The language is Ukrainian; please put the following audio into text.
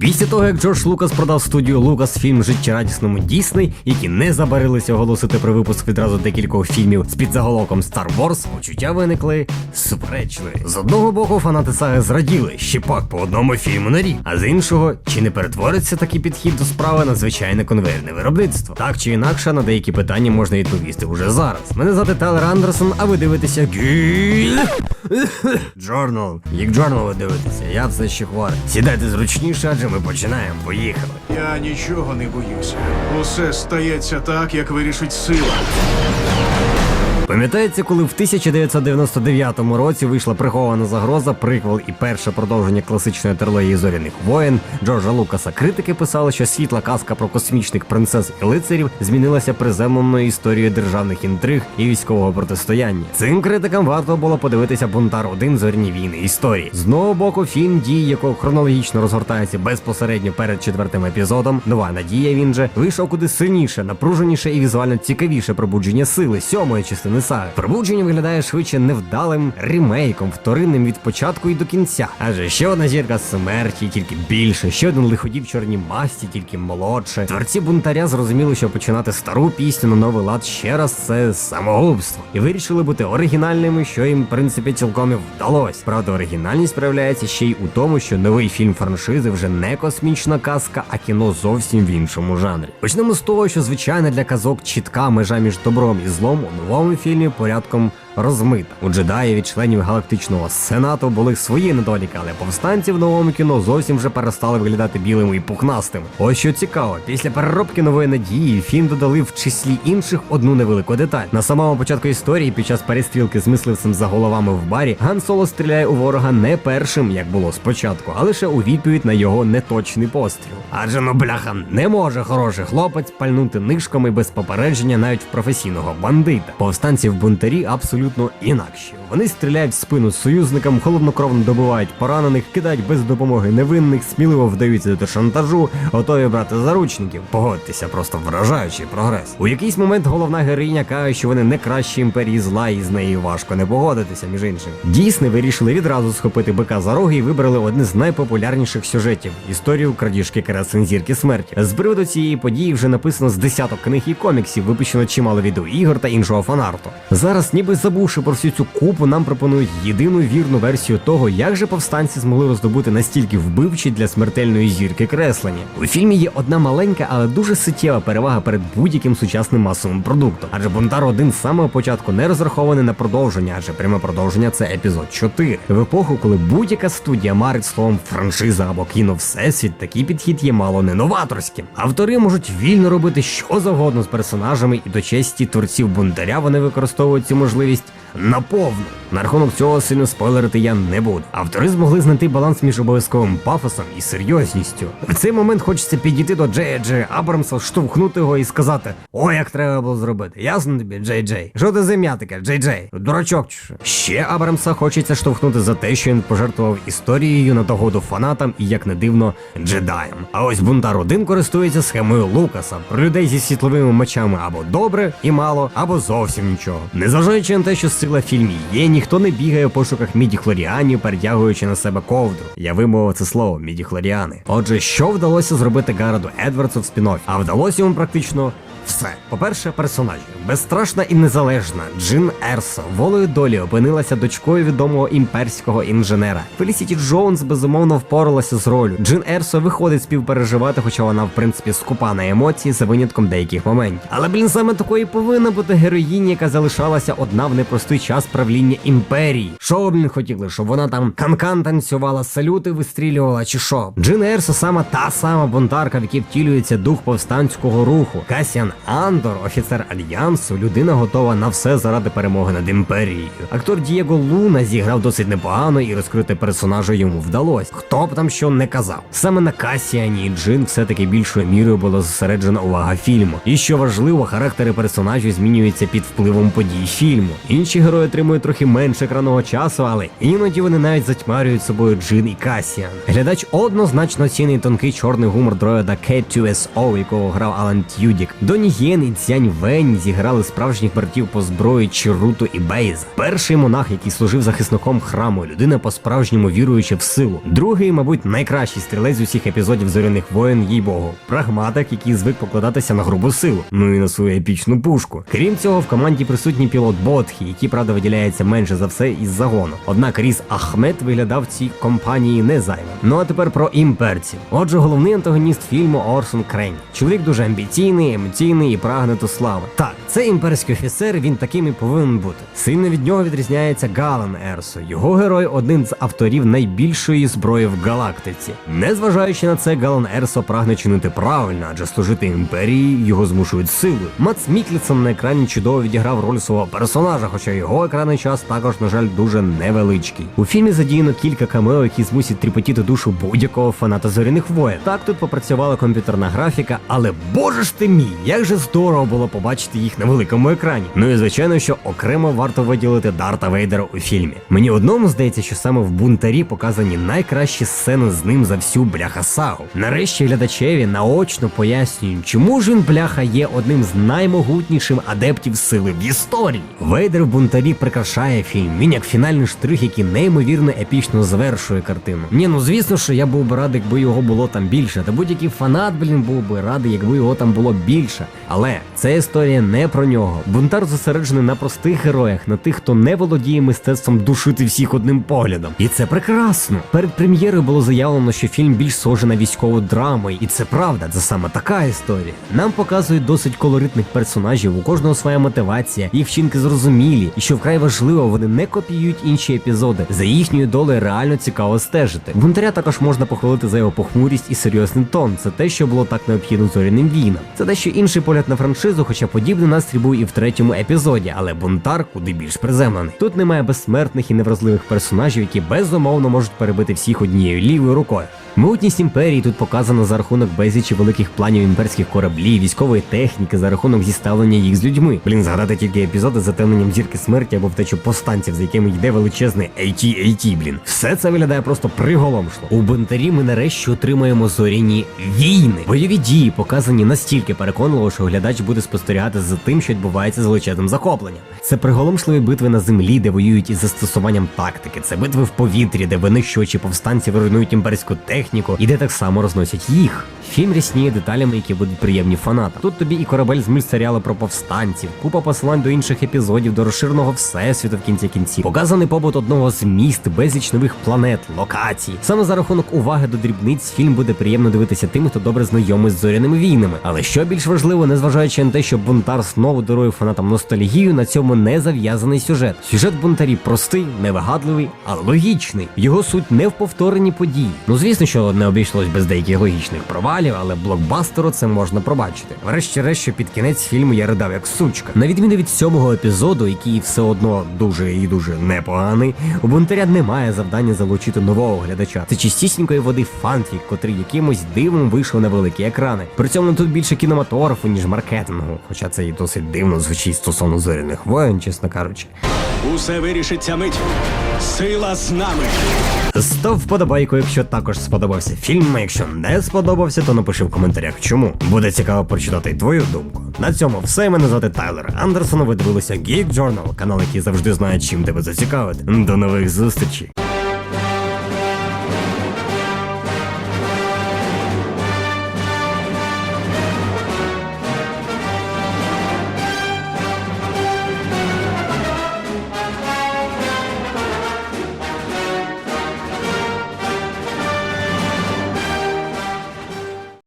Після того, як Джордж Лукас продав студію Лукасфільм життєрадісному Дісней, які не забарилися оголосити про випуск відразу декількох фільмів з підзаголовком Star Wars, почуття виникли суперечливі. З одного боку, фанати саги зраділи ще пак по одному фільму на рік, а з іншого, чи не перетвориться такий підхід до справи на звичайне конвейерне виробництво? Так чи інакше, на деякі питання можна відповісти уже зараз. Мене звати Телер Андерсон, а ви дивитеся. Джорнал. Як Джорнал ви дивитеся, я все ще хворий. Сідайте зручніше, адже ми починаємо. Поїхали. Я нічого не боюся. Усе стається так, як вирішить сила. Пам'ятається, коли в 1999 році вийшла прихована загроза, приквел і перше продовження класичної трилогії зоряних воєн Джорджа Лукаса. Критики писали, що світла казка про космічних принцес і лицарів змінилася приземленою історією державних інтриг і військового протистояння. Цим критикам варто було подивитися Бунтар 1 зорні війни історії. З одного боку, фільм дії, якого хронологічно розгортається безпосередньо перед четвертим епізодом. Нова надія він же вийшов куди сильніше, напруженіше і візуально цікавіше пробудження сили сьомої частини саги. Пробудження виглядає швидше невдалим ремейком, вторинним від початку і до кінця. Адже ще одна зірка смерті, тільки більше, ще один лиходій в чорній масті, тільки молодше. Творці бунтаря зрозуміли, що починати стару пісню на новий лад ще раз це самогубство. І вирішили бути оригінальними, що їм, в принципі, цілком і вдалося. Правда, оригінальність проявляється ще й у тому, що новий фільм франшизи вже не космічна казка, а кіно зовсім в іншому жанрі. Почнемо з того, що звичайно для казок чітка межа між добром і злом у новому фільмі порядком розмита. У джедаїв і членів галактичного сенату були свої недоліки, але повстанці в новому кіно зовсім вже перестали виглядати білими і пухнастими. Ось що цікаво, після переробки нової надії фільм додали в числі інших одну невелику деталь. На самому початку історії, під час перестрілки з мисливцем за головами в барі, Ган Соло стріляє у ворога не першим, як було спочатку, а лише у відповідь на його неточний постріл. Адже ну бляха, не може хороший хлопець пальнути нишками без попередження навіть в професійного бандита. Повстанці в бунтарі абсолютно інакші. Вони стріляють в спину союзникам, холоднокровно добивають поранених, кидають без допомоги невинних, сміливо вдаються до шантажу, готові брати заручників. Погодьтеся, просто вражаючий прогрес. У якийсь момент головна героїня каже, що вони не кращі імперії зла, і з нею важко не погодитися, між іншим. Дійсни вирішили відразу схопити бика за роги і вибрали один з найпопулярніших сюжетів історію крадіжки красень зірки смерті. З приводу цієї події вже написано з десяток книг і коміксів, випущено чимало відеоігор та іншого фанарту. Зараз, ніби забувши про всю цю купу, нам пропонують єдину вірну версію того, як же повстанці змогли роздобути настільки вбивчі для смертельної зірки креслення. У фільмі є одна маленька, але дуже суттєва перевага перед будь-яким сучасним масовим продуктом. Адже Бунтар 1 з самого початку не розрахований на продовження, адже пряме продовження це епізод 4. В епоху, коли будь-яка студія марить словом франшиза або кіно всесвіт, такий підхід є мало не новаторським. Автори можуть вільно робити що завгодно з персонажами, і до честі творців бунтаря вони використовують цю можливість наповну. На рахунок цього сильно спойлерити я не буду. Автори змогли знайти баланс між обов'язковим пафосом і серйозністю. В цей момент хочеться підійти до Джея Джея Абрамса, штовхнути його і сказати: О, як треба було зробити. Ясно тобі, Джей Джей? Що ти земля таке, Джей Джей? Дурачок чи що? Ще Абрамса хочеться штовхнути за те, що він пожертвував історією на догоду фанатам і, як не дивно, джедаям. А ось Бунтар 1 користується схемою Лукаса про людей зі світловими мечами або добре і мало, або зовсім нічого. Незважаючи на те, що сила фільмі є, ніхто не бігає в пошуках міді-хлоріанів, перетягуючи на себе ковдру. Я вимовив це слово міді-хлоріани. Отже, що вдалося зробити Гараду Едвардсу в спін-оффі? А вдалося йому практично все. По-перше, персонажі. Безстрашна і незалежна Джин Ерсо волею долі опинилася дочкою відомого імперського інженера. Фелісіті Джонс безумовно впоралася з ролью. Джин Ерсо виходить співпереживати, хоча вона, в принципі, скупа на емоції за винятком деяких моментів. Але, блін, саме такої повинна бути героїня, яка залишалася одна в непростий час правління імперії. Що блін, хотіли, щоб вона там канкан танцювала, салюти вистрілювала, чи що? Джин Ерсо саме та сама бунтарка, в якій втілюється дух повстанського руху. Касіан Андор, офіцер альянсу, людина готова на все заради перемоги над імперією. Актор Дієго Луна зіграв досить непогано і розкрити персонажа йому вдалося. Хто б там що не казав. Саме на Касіані і Джин все-таки більшою мірою була зосереджена увага фільму. І що важливо, характери персонажів змінюються під впливом подій фільму. Інші герої отримують трохи менше екранного часу, але іноді вони навіть затьмарюють собою Джин і Касіан. Глядач однозначно цінний тонкий чорний гумор дроїда K2SO, якого грав Алан Тюдік. Доні Єн і Цянь Вень зіграли справжніх братів по зброї Чируто і Бейза. Перший монах, який служив захисником храму, людина по-справжньому віруюча в силу. Другий, мабуть, найкращий стрілець з усіх епізодів зоряних воєн, їй богу. Прагматик, який звик покладатися на грубу силу, ну і на свою епічну пушку. Крім цього, в команді присутній пілот Ботхі, який, правда, виділяється менше за все із загону. Однак Ріс Ахмед виглядав цій компанії не зайвим. Ну а тепер про імперців. Отже, головний антагоніст фільму Орсон Крень. Чоловік дуже амбіційний, емоційний і прагне до слави. Так, це імперський офіцер, він таким і повинен бути. Сильно від нього відрізняється Галан Ерсо. Його герой один з авторів найбільшої зброї в галактиці. Незважаючи на це, Галан Ерсо прагне чинити правильно, адже служити імперії його змушують силою. Мац Міклісон на екрані чудово відіграв роль свого персонажа, хоча його екранний час також, на жаль, дуже невеличкий. У фільмі задіяно кілька камео, які змусять тріпотіти душу будь-якого фаната зоряних воєн. Так тут попрацювала комп'ютерна графіка, але боже ж ти мій, як же здорово було побачити їх на великому екрані. Ну і звичайно, що окремо варто виділити Дарта Вейдера у фільмі. Мені одному здається, що саме в бунтарі показані найкращі сцени з ним за всю бляха сагу. Нарешті глядачеві наочно пояснюють, чому ж він бляха є одним з наймогутнішим адептів сили в історії. Вейдер в бунтарі прикрашає фільм. Він як фінальний штрих, який неймовірно епічно завершує картину. Ні, ну звісно, що я був би радий, якби його було там більше. Та будь-який фанат, блін, був би радий, якби його там було більше. Але ця історія не про нього. Бунтар зосереджений на простих героях, на тих, хто не володіє мистецтвом душити всіх одним поглядом. І це прекрасно. Перед прем'єрою було заявлено, що фільм більш схожий на військову драму, і це правда, це саме така історія. Нам показують досить колоритних персонажів, у кожного своя мотивація, їх вчинки зрозумілі, і що вкрай важливо, вони не копіюють інші епізоди. За їхньою долею реально цікаво стежити. Бунтаря також можна похвалити за його похмурість і серйозний тон. Це те, що було так необхідно зоряним війнам. Це дещо інший погляд на франшизу, хоча подібний настрій був і в третьому епізоді, але бунтар куди більш приземлений. Тут немає безсмертних і невразливих персонажів, які безумовно можуть перебити всіх однією лівою рукою. Могутність імперії тут показана за рахунок безлічі великих планів імперських кораблів, військової техніки, за рахунок зіставлення їх з людьми. Блін, згадати тільки епізоди з затемненням зірки смерті або втечу повстанців, з якими йде величезний AT-AT, блін. Все це виглядає просто приголомшло. У бунтарі ми нарешті отримаємо зоряні війни. Бойові дії показані настільки переконливо, що глядач буде спостерігати за тим, що відбувається з величезним захопленням. Це приголомшливі битви на землі, де воюють із застосуванням тактики. Це битви в повітрі, де винищувачі повстанців руйнують імперську техніку і де так само розносять їх. Фільм рісніє деталями, які будуть приємні фанатам. Тут тобі і корабель з мультсеріалу про повстанців, купа посилань до інших епізодів, до розширеного всесвіту в кінці кінців. Показаний побут одного з міст, безліч нових планет, локацій. Саме за рахунок уваги до дрібниць фільм буде приємно дивитися тим, хто добре знайомий з зоряними війнами. Але що більш важливо, незважаючи на те, що бунтар знову дарує фанатам ностальгію, на цьому не зав'язаний сюжет. Сюжет бунтарі простий, невигадливий, але логічний. Його суть не в повторенні події. Ну звісно, що не обійшлось без деяких логічних провалів, але блокбастеру це можна пробачити. Врешті-решт, під кінець фільму я ридав як сучка. На відміну від сьомого епізоду, який все одно дуже і дуже непоганий, у бунтаря немає завдання залучити нового глядача. Це чистісінької води фанфік, котрий якимось дивом вийшов на великі екрани. При цьому тут більше кінематографу, ніж маркетингу. Хоча це і досить дивно звучить стосовно зоряних воєн, чесно кажучи. Усе вирішиться мить. Сила з нами. Став вподобайку, якщо також сподобався фільм. А якщо не сподобався, то напиши в коментарях, чому. Буде цікаво прочитати твою думку. На цьому все. Мене звати Тайлер Андерсон. Ви дивилися Geek Journal, канал, який завжди знає, чим тебе зацікавити. До нових зустрічей.